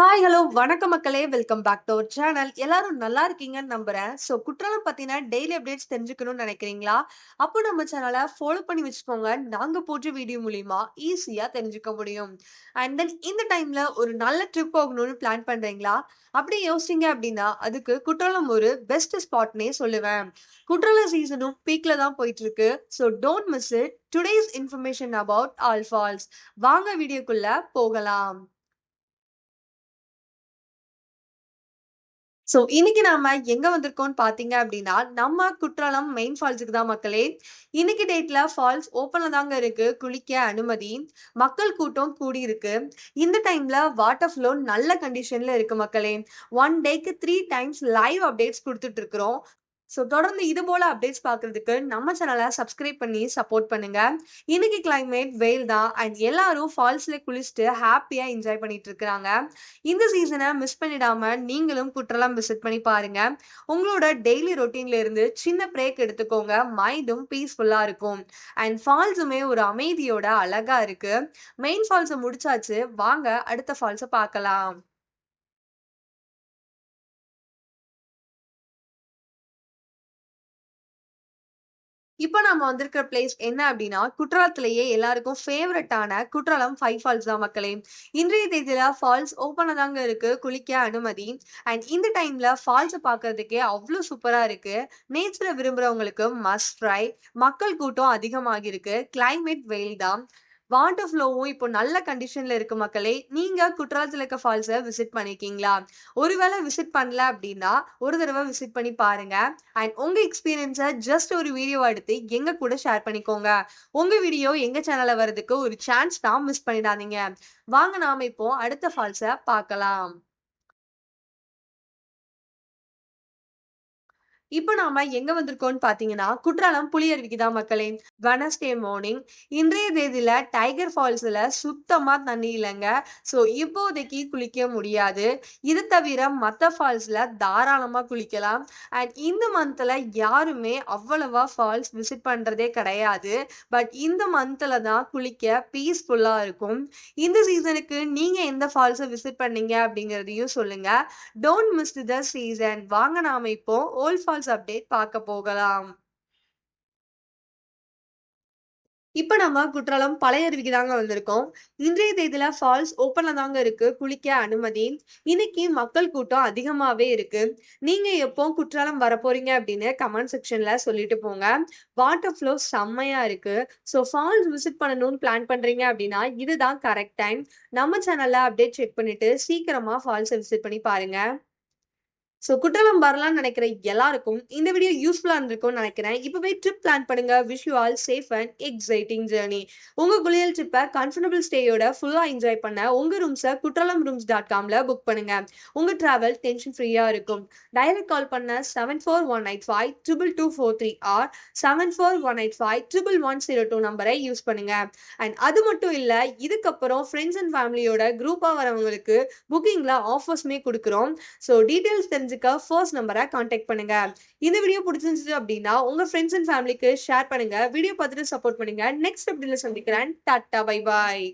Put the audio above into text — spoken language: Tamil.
ஹாய், ஹலோ, வணக்கம் மக்களே! Welcome back to our channel. எல்லாரும் நல்லா இருக்கீங்கன்னு நம்புறேன். ஸோ குற்றாலம் பார்த்தீங்கன்னா டெய்லி அப்டேட்ஸ் தெரிஞ்சுக்கணும்னு நினைக்கிறீங்களா அப்போ நம்ம சேனலை ஃபாலோ பண்ணி வச்சுக்கோங்க. நாங்கள் போடுற வீடியோ மூலிமா ஈஸியாக தெரிஞ்சுக்க முடியும். அண்ட் தென் இந்த டைமில் ஒரு நல்ல ட்ரிப் போகணும்னு பிளான் பண்ணுறீங்களா அப்படி யோசிச்சீங்க அப்படின்னா, அதுக்கு குற்றாலம் ஒரு பெஸ்ட் ஸ்பாட்னே சொல்லுவேன். குற்றாலம் சீசனும் பீக்ல தான் போயிட்டு இருக்கு. So don't miss it. Today's information about all falls. வாங்க வீடியோக்குள்ள போகலாம். ஸோ இன்னைக்கு நாம எங்க வந்திருக்கோம்னு பார்த்தீங்க அப்படின்னா, நம்ம குற்றாலம் மெயின் ஃபால்ஸுக்கு தான் மக்களே. இன்னைக்கு டேட்ல ஃபால்ஸ் ஓப்பன்ல தாங்க இருக்கு. குளிக்க அனுமதி. மக்கள் கூட்டம் கூடி இருக்கு இந்த டைம்ல வாட்டர் ஃப்ளோ நல்ல கண்டிஷன்ல இருக்கு மக்களே. ஒன் டேக்கு த்ரீ டைம்ஸ் லைவ் அப்டேட்ஸ் கொடுத்துட்டு இருக்கிறோம். ஸோ தொடர்ந்து இது போல அப்டேட்ஸ் பார்க்கறதுக்கு நம்ம சேனலை சப்ஸ்கிரைப் பண்ணி சப்போர்ட் பண்ணுங்க. இன்னைக்கு கிளைமேட் வெயில் தான் அண்ட் எல்லாரும் ஃபால்ஸ்ல குளிச்சுட்டு ஹாப்பியா என்ஜாய் பண்ணிட்டு இருக்கிறாங்க. இந்த சீசனை மிஸ் பண்ணிடாம நீங்களும் குற்றலாம் விசிட் பண்ணி பாருங்க. உங்களோட டெய்லி ரொட்டீன்ல இருந்து சின்ன பிரேக் எடுத்துக்கோங்க. மைண்டும் பீஸ்ஃபுல்லா இருக்கும். அண்ட் ஃபால்ஸுமே ஒரு அமைதியோட அழகா இருக்கு. மெயின் ஃபால்ஸை முடிச்சாச்சு. வாங்க அடுத்த ஃபால்ஸை பார்க்கலாம். இப்போ நம்ம வந்திருக்கிற பிளேஸ் என்ன அப்படின்னா, குற்றாலத்திலேயே எல்லாருக்கும் ஃபேவரட்டான குற்றாலம் ஃபைவ் ஃபால்ஸ் தான் மக்களே. இன்றைய தேதியில ஃபால்ஸ் ஓப்பனாக தாங்க இருக்கு. குளிக்க அனுமதி. அண்ட் இந்த டைம்ல ஃபால்ஸை பார்க்கறதுக்கே அவ்வளோ சூப்பரா இருக்கு. நேச்சர விரும்புறவங்களுக்கு மஸ்ட் ட்ரை. மக்கள் கூட்டம் அதிகமாகிருக்கு கிளைமேட் வெயில் தான். வாட்டர் ஃப்ளோவும் இப்போ நல்ல கண்டிஷன்ல இருக்கு மக்களே. நீங்க குற்றாலத்தில் இருக்க ஃபால்ஸை விசிட் பண்ணிருக்கீங்களா ஒருவேளை விசிட் பண்ணல அப்படின்னா, ஒரு தடவை விசிட் பண்ணி பாருங்க. அண்ட் உங்க எக்ஸ்பீரியன்ஸை ஜஸ்ட் ஒரு வீடியோ எடுத்து எங்க கூட ஷேர் பண்ணிக்கோங்க. உங்க வீடியோ எங்க சேனல்ல வரதுக்கு ஒரு சான்ஸ் தான். மிஸ் பண்ணிடாதீங்க. வாங்க நாம இப்போ அடுத்த ஃபால்ஸை பார்க்கலாம். இப்போ நாம எங்க வந்திருக்கோம்னு பார்த்தீங்கன்னா, குற்றாலம் புளியருவிக்கு தான் மக்களே. Wednesday morning. இன்றைய தேதியில் டைகர் ஃபால்ஸில் சுத்தமாக தண்ணி இல்லைங்க ஸோ இப்போதைக்கு குளிக்க முடியாது. இது தவிர மற்ற ஃபால்ஸில் தாராளமாக குளிக்கலாம். அண்ட் இந்த மந்தில் யாருமே அவ்வளவா ஃபால்ஸ் விசிட் பண்ணுறதே கிடையாது. பட் இந்த மந்தில் தான் குளிக்க பீஸ்ஃபுல்லாக இருக்கும். இந்த சீசனுக்கு நீங்கள் எந்த ஃபால்ஸை விசிட் பண்ணீங்க அப்படிங்கிறதையும் சொல்லுங்கள் டோன்ட் மிஸ் த சீசன். வாங்க நாம இப்போ ஓல்ட் ஃபால்ஸ் அப்டேட் பார்க்க போகலாம். இப்ப நம்ம குற்றாலம் பழைய அருவிக்கு தாங்க வந்திருக்கோம். இன்றைய தேதியில ஃபால்ஸ் ஓப்பன்ல தாங்க இருக்கு. குளிக்க அனுமதி. இன்னைக்கு மக்கள் கூட்டம் அதிகமாவே இருக்கு. நீங்க எப்போ குற்றாலம் வரப்போறீங்க அப்படின்னு கமெண்ட் செக்ஷன்ல சொல்லிட்டு போங்க. வாட்டர் ஃப்ளோ செம்மையா இருக்கு. ஸோ ஃபால்ஸ் விசிட் பண்ணணும்னு பிளான் பண்றீங்க அப்படின்னா, இதுதான் கரெக்ட் டைம். நம்ம சேனல்ல அப்டேட் செக் பண்ணிட்டு சீக்கிரமா ஃபால்ஸை விசிட் பண்ணி பாருங்க. ஸோ குற்றாலம் வரலாம்னு நினைக்கிற எல்லாருக்கும் இந்த வீடியோ யூஸ்ஃபுல்லாக இருந்திருக்கும்னு நினைக்கிறேன். இப்போவே ட்ரிப் பிளான் பண்ணுங்க. Wish you all safe and exciting journey உங்கள் குளியல் ட்ரிப்பை கம்ஃபர்டபுள் ஸ்டேயோட ஃபுல்லாக என்ஜாய் பண்ண உங்கள் ரூம்ஸை குற்றாலம் ரூம்ஸ் டாட் காமில் புக் பண்ணுங்க. உங்கள் ட்ராவல் டென்ஷன் ஃப்ரீயாக இருக்கும். டைரக்ட் கால் பண்ண 7418522243 ஆர் 7418511102 நம்பரை யூஸ் பண்ணுங்க. அண்ட் அது மட்டும் இல்லை இதுக்கப்புறம் ஃப்ரெண்ட்ஸ் அண்ட் ஃபேமிலியோட குரூப்பாக வரவங்களுக்கு புக்கிங்கில் ஆஃபர்ஸுமே கொடுக்குறோம் ஸோ டீட்டெயில்ஸ் டீடைல்ஸ் தெரிஞ்சுக்க ஃபர்ஸ்ட் நம்பரை காண்டாக்ட் பண்ணுங்க. இந்த வீடியோ பிடிச்சிருந்துச்சு அப்படின்னா, உங்க ஃப்ரெண்ட்ஸ் அண்ட் ஃபேமிலிக்கு ஷேர் பண்ணுங்க. வீடியோ பார்த்துட்டு சப்போர்ட் பண்ணுங்க. நெக்ஸ்ட் அப்படின்னு சந்திக்கிறேன். Tata bye bye.